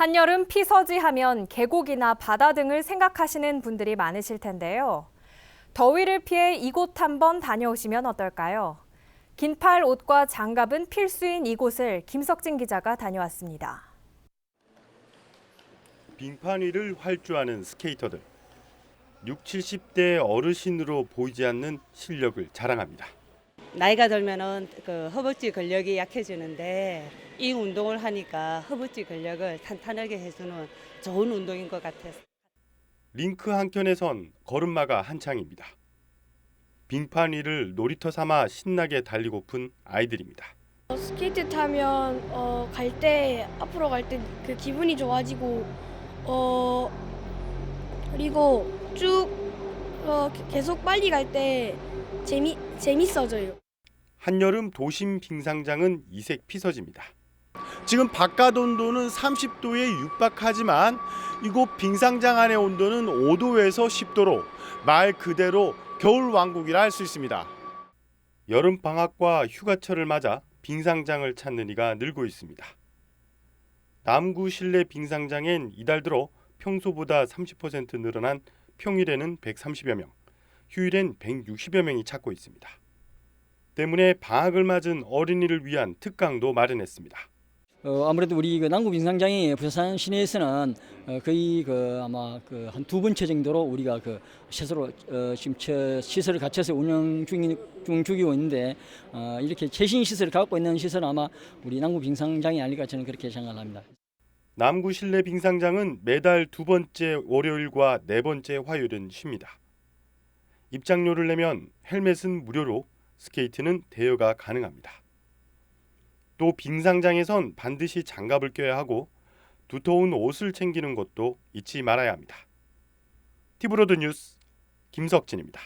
한여름 피서지 하면 계곡이나 바다 등을 생각하시는 분들이 많으실 텐데요. 더위를 피해 이곳 한번 다녀오시면 어떨까요? 긴팔 옷과 장갑은 필수인 이곳을 김석진 기자가 다녀왔습니다. 빙판 위를 활주하는 스케이터들. 6, 70대 어르신으로 보이지 않는 실력을 자랑합니다. 나이가 들면은 그 허벅지 근력이 약해지는데 이 운동을 하니까 허벅지 근력을 탄탄하게 해주는 좋은 운동인 것 같아서. 링크 한켠에선 걸음마가 한창입니다. 빙판 위를 놀이터 삼아 신나게 달리고픈 아이들입니다. 어, 스케이트 타면 어, 갈때 앞으로 갈 때 그 기분이 좋아지고 어 그리고 쭉 어, 계속 빨리 갈 때 재미 재밌어져요. 한여름 도심 빙상장은 이색 피서지입니다. 지금 바깥 온도는 30도에 육박하지만 이곳 빙상장 안의 온도는 5도에서 10도로 말 그대로 겨울 왕국이라 할 수 있습니다. 여름 방학과 휴가철을 맞아 빙상장을 찾는 이가 늘고 있습니다. 남구 실내 빙상장엔 이달 들어 평소보다 30% 늘어난 평일에는 130여 명, 휴일엔 160여 명이 찾고 있습니다. 때문에 방학을 맞은 어린이를 위한 특강도 마련했습니다. 어, 아무래도 우리 그 남구 빙상장이 부산 시내에서는 어, 거의 그 아마 그 한 두 번째 정도로 우리가 그 스스로 어, 지금 처, 시설을 갖춰서 운영 중인 중 중이고 있는데 어, 이렇게 최신 시설을 갖고 있는 시설은 아마 우리 남구 빙상장이 아닐까 저는 그렇게 생각합니다. 남구 실내 빙상장은 매달 두 번째 월요일과 네 번째 화요일은 쉽니다. 입장료를 내면 헬멧은 무료로 스케이트는 대여가 가능합니다. 또 빙상장에선 반드시 장갑을 껴야 하고 두터운 옷을 챙기는 것도 잊지 말아야 합니다. 티브로드 뉴스 김석진입니다.